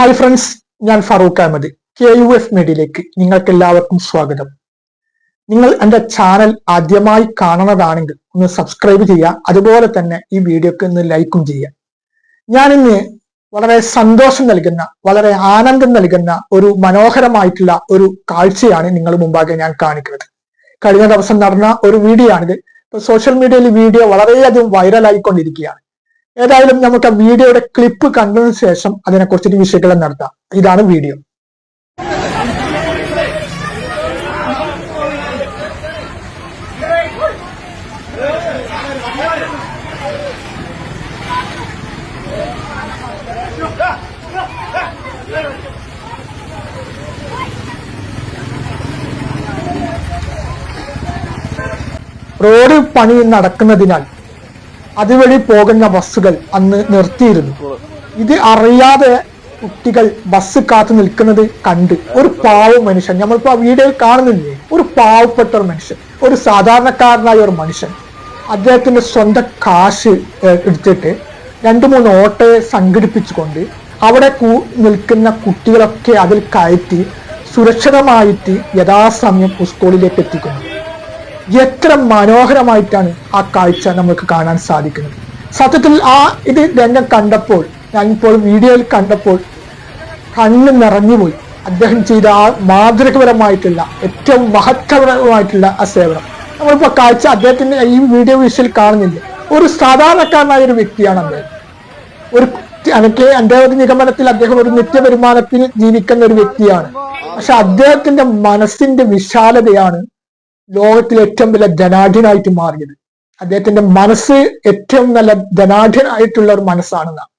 Hi friends ഞാൻ Farooq Ahammed K U F മീഡിയയിലേക്ക് നിങ്ങൾക്ക് എല്ലാവർക്കും സ്വാഗതം. നിങ്ങൾ എന്റെ ചാനൽ ആദ്യമായി കാണുന്നതാണെങ്കിൽ ഒന്ന് സബ്സ്ക്രൈബ് ചെയ്യുക അതുപോലെ തന്നെ ഈ വീഡിയോക്ക് ഒന്ന് ലൈക്കും ചെയ്യുക. ഞാൻ ഇന്ന് വളരെ സന്തോഷം നൽകുന്ന വളരെ ആനന്ദം നൽകുന്ന ഒരു മനോഹരമായിട്ടുള്ള ഒരു കാഴ്ചയാണ് നിങ്ങൾ മുമ്പാകെ ഞാൻ കാണിക്കുന്നത്. കഴിഞ്ഞ ദിവസം നടന്ന ഒരു വീഡിയോ ആണിത്. ഇപ്പൊ സോഷ്യൽ മീഡിയയിൽ വീഡിയോ വളരെയധികം വൈറലായിക്കൊണ്ടിരിക്കുകയാണ് ഏതായാലും നമുക്ക് ആ വീഡിയോയുടെ ക്ലിപ്പ് കണ്ടതിന് ശേഷം അതിനെക്കുറിച്ചൊരു വിശകലനം നടത്താം. ഇതാണ് വീഡിയോ. റോഡ് പണി നടക്കുന്നതിനാൽ അതുവഴി പോകുന്ന ബസ്സുകൾ അന്ന് നിർത്തിയിരുന്നു. ഇത് അറിയാതെ കുട്ടികൾ ബസ് കാത്തു നിൽക്കുന്നത് കണ്ട് ഒരു പാവ മനുഷ്യൻ. നമ്മളിപ്പോ ആ വീഡിയോയിൽ കാണുന്നില്ലേ? ഒരു പാവപ്പെട്ട ഒരു മനുഷ്യൻ. ഒരു സാധാരണക്കാരനായ ഒരു മനുഷ്യൻ. അദ്ദേഹത്തിന്റെ സ്വന്തം കാശ് എടുത്തിട്ട് രണ്ട് മൂന്ന് ഓട്ടോയെ സംഘടിപ്പിച്ചുകൊണ്ട് അവിടെ കൂ നിൽക്കുന്ന കുട്ടികളൊക്കെ അതിൽ കയറ്റി സുരക്ഷിതമായിട്ട് യഥാസമയം സ്കൂളിലേക്ക് എത്തിക്കുന്നു. എത്ര മനോഹരമായിട്ടാണ് ആ കാഴ്ച നമുക്ക് കാണാൻ സാധിക്കുന്നത്. സത്യത്തിൽ ആ ഇത് രംഗം കണ്ടപ്പോൾ ഞാൻ ഇപ്പോൾ വീഡിയോയിൽ കണ്ടപ്പോൾ കണ്ണ് നിറഞ്ഞുപോയി. അദ്ദേഹം ചെയ്ത ആ മാതൃകപരമായിട്ടുള്ള ഏറ്റവും മഹത്വപരമായിട്ടുള്ള ആ സേവനം. നമ്മളിപ്പോൾ കാഴ്ച അദ്ദേഹത്തിന്റെ ഈ വീഡിയോ വിഷയിൽ കാണുന്നില്ല. ഒരു സാധാരണക്കാരനായ ഒരു വ്യക്തിയാണ് അദ്ദേഹം. ഒരു എനിക്ക് എന്റെ ഒരു നിഗമനത്തിൽ അദ്ദേഹം ഒരു നിത്യവരുമാനത്തിൽ ജീവിക്കുന്ന ഒരു വ്യക്തിയാണ്. പക്ഷെ അദ്ദേഹത്തിന്റെ മനസ്സിന്റെ വിശാലതയാണ് ലോകത്തിലെ ഏറ്റവും വലിയ ധനാഢ്യനായിട്ട് മാറിയത്. അദ്ദേഹത്തിന്റെ മനസ്സ് ഏറ്റവും നല്ല ധനാഢ്യനായിട്ടുള്ള ഒരു മനസ്സാണെന്നാണ്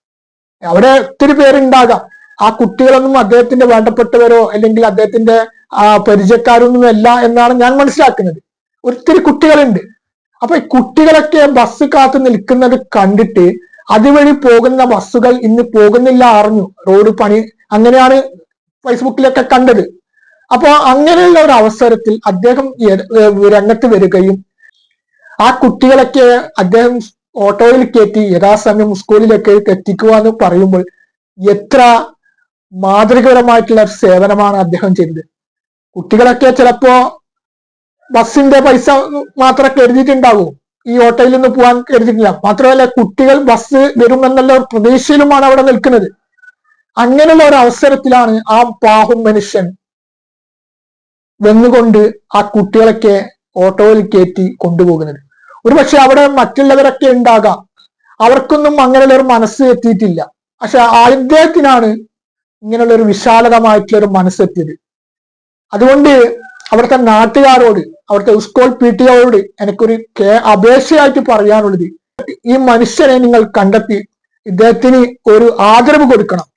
അവിടെ ഒത്തിരി പേരുണ്ടാകാം. ആ കുട്ടികളൊന്നും അദ്ദേഹത്തിന്റെ വേണ്ടപ്പെട്ടവരോ അല്ലെങ്കിൽ അദ്ദേഹത്തിന്റെ ആ പരിചയക്കാരൊന്നും അല്ല എന്നാണ് ഞാൻ മനസ്സിലാക്കുന്നത്. ഒത്തിരി കുട്ടികളുണ്ട്. അപ്പൊ ഈ കുട്ടികളൊക്കെ ബസ് കാത്തു നിൽക്കുന്നത് കണ്ടിട്ട് അതുവഴി പോകുന്ന ബസ്സുകൾ ഇന്ന് പോകുന്നില്ല അറിഞ്ഞു. റോഡ് പണി അങ്ങനെയാണ് ഫേസ്ബുക്കിലൊക്കെ കണ്ടത്. അപ്പൊ അങ്ങനെയുള്ള ഒരു അവസരത്തിൽ അദ്ദേഹം രംഗത്ത് വരികയും ആ കുട്ടികളൊക്കെ അദ്ദേഹം ഓട്ടോയിൽ കയറ്റി യഥാസമയം സ്കൂളിലേക്ക് എത്തിക്കുക എന്ന് പറയുമ്പോൾ എത്ര മാതൃകപരമായിട്ടുള്ള സേവനമാണ് അദ്ദേഹം ചെയ്തത്. കുട്ടികളൊക്കെ ചിലപ്പോ ബസ്സിന്റെ പൈസ മാത്രം കരുതിയിട്ടുണ്ടാകും ഈ ഓട്ടോയിൽ നിന്ന് പോകാൻ കരുതിയിട്ടില്ല. മാത്രമല്ല കുട്ടികൾ ബസ് വരുമെന്നുള്ള ഒരു പ്രതീക്ഷയിലുമാണ് അവിടെ നിൽക്കുന്നത്. അങ്ങനെയുള്ള ഒരു അവസരത്തിലാണ് ആ പാഹും മനുഷ്യൻ വന്നുകൊണ്ട് ആ കുട്ടികളൊക്കെ ഓട്ടോയിൽ കയറ്റി കൊണ്ടുപോകുന്നത്. ഒരുപക്ഷെ അവിടെ മറ്റുള്ളവരൊക്കെ ഉണ്ടാകാം. അവർക്കൊന്നും അങ്ങനെയുള്ള ഒരു മനസ്സ് എത്തിയിട്ടില്ല. പക്ഷെ അദ്ദേഹത്തിനാണ് ഇങ്ങനെയുള്ള ഒരു വിശാലതമായിട്ടുള്ള ഒരു മനസ്സെത്തിയത് അതുകൊണ്ട് അവിടുത്തെ നാട്ടുകാരോട് അവിടുത്തെ സ്കൂൾ പി ടി ഒയോട് എനിക്കൊരു അപേക്ഷയായിട്ട് പറയാനുള്ളത് ഈ മനുഷ്യനെ നിങ്ങൾ കണ്ടെത്തി ഇദ്ദേഹത്തിന് ഒരു ആദരവ് കൊടുക്കണം.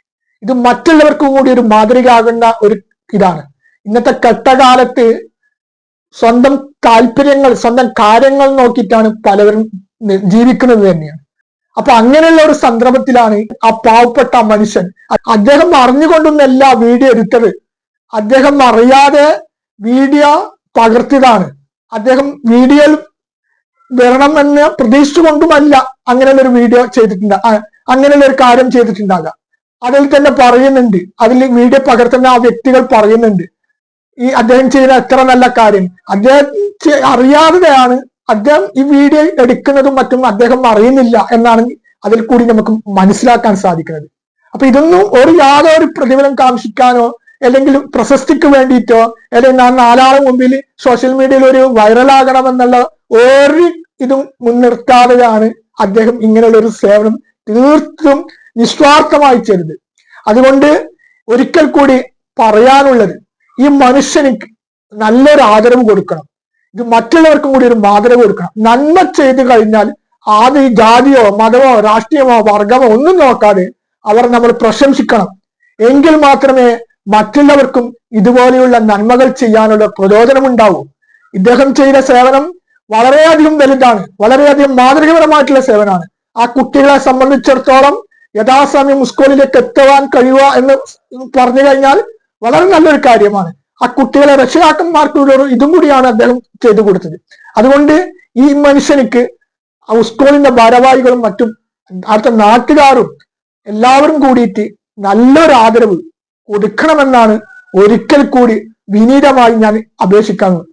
ഇത് മറ്റുള്ളവർക്കും കൂടി ഒരു മാതൃകയാകുന്ന ഒരു ഇതാണ്. ഇന്നത്തെ കെട്ടകാലത്ത് സ്വന്തം താല്പര്യങ്ങൾ സ്വന്തം കാര്യങ്ങൾ നോക്കിയിട്ടാണ് പലവരും ജീവിക്കുന്നത് തന്നെയാണ്. അപ്പൊ അങ്ങനെയുള്ള ഒരു സന്ദർഭത്തിലാണ് ആ പാവപ്പെട്ട മനുഷ്യൻ. അദ്ദേഹം അറിഞ്ഞുകൊണ്ടൊന്നല്ല വീഡിയോ എടുത്തത്. അദ്ദേഹം അറിയാതെ വീഡിയോ പകർത്തിയതാണ് അദ്ദേഹം വീഡിയോയിൽ വരണമെന്ന് പ്രതീക്ഷിച്ചുകൊണ്ടുമല്ല അങ്ങനെയുള്ള ഒരു വീഡിയോ ചെയ്തിട്ടുണ്ട് അങ്ങനെയുള്ള ഒരു കാര്യം ചെയ്തിട്ടുണ്ടാകാം. അതിൽ തന്നെ പറയുന്നുണ്ട്. അതിൽ വീഡിയോ പകർത്തുന്ന ആ വ്യക്തികൾ പറയുന്നുണ്ട്. ഈ അദ്ദേഹം ചെയ്ത എത്ര നല്ല കാര്യം. അദ്ദേഹം അറിയാതെയാണ് അദ്ദേഹം ഈ വീഡിയോ എടുക്കുന്നതും മറ്റും അദ്ദേഹം അറിയുന്നില്ല എന്നാണ് അതിൽ കൂടി നമുക്ക് മനസ്സിലാക്കാൻ സാധിക്കുന്നത്. അപ്പൊ ഇതൊന്നും ഒരു യാതൊരു പ്രതിഫലം കാക്ഷിക്കാനോ അല്ലെങ്കിൽ പ്രശസ്തിക്ക് വേണ്ടിയിട്ടോ അല്ലെങ്കിൽ ഞാൻ നാലാളെ മുമ്പിൽ സോഷ്യൽ മീഡിയയിൽ ഒരു വൈറലാകണമെന്നുള്ള ഒരു ഇതും മുൻനിർത്താതെയാണ് അദ്ദേഹം ഇങ്ങനെയുള്ള ഒരു സേവനം തീർത്തും നിസ്വാർത്ഥമായി ചെയ്തത്. അതുകൊണ്ട് ഒരിക്കൽ കൂടി പറയാനുള്ളത് ഈ മനുഷ്യന് നല്ലൊരു ആദരവ് കൊടുക്കണം. ഇത് മറ്റുള്ളവർക്കും കൂടി ഒരു മാതൃക കൊടുക്കണം. നന്മ ചെയ്തു കഴിഞ്ഞാൽ ആദ്യ ജാതിയോ മതമോ രാഷ്ട്രീയമോ വർഗമോ ഒന്നും നോക്കാതെ അവർ നമ്മൾ പ്രശംസിക്കണം. എങ്കിൽ മാത്രമേ മറ്റുള്ളവർക്കും ഇതുപോലെയുള്ള നന്മകൾ ചെയ്യാനുള്ള പ്രചോദനമുണ്ടാവൂ. ഇദ്ദേഹം ചെയ്ത സേവനം വളരെയധികം വലുതാണ്. വളരെയധികം മാതൃകപരമായിട്ടുള്ള സേവനമാണ്. ആ കുട്ടികളെ സംബന്ധിച്ചിടത്തോളം യഥാസമയം സ്കൂളിലേക്ക് എത്തുവാൻ കഴിയുക എന്ന് പറഞ്ഞു കഴിഞ്ഞാൽ വളരെ നല്ലൊരു കാര്യമാണ്. ആ കുട്ടികളെ രക്ഷിതാക്കന്മാർക്ക് ഒരു ഇതും കൂടിയാണ് അദ്ദേഹം ചെയ്തു കൊടുത്തത്. അതുകൊണ്ട് ഈ മനുഷ്യനിക്ക് സ്കൂളിന്റെ ഭാരവാഹികളും മറ്റും അടുത്ത നാട്ടുകാരും എല്ലാവരും കൂടിയിട്ട് നല്ലൊരു ആദരവ് കൊടുക്കണമെന്നാണ് ഒരിക്കൽ കൂടി വിനീതമായി ഞാൻ അപേക്ഷിക്കുന്നത്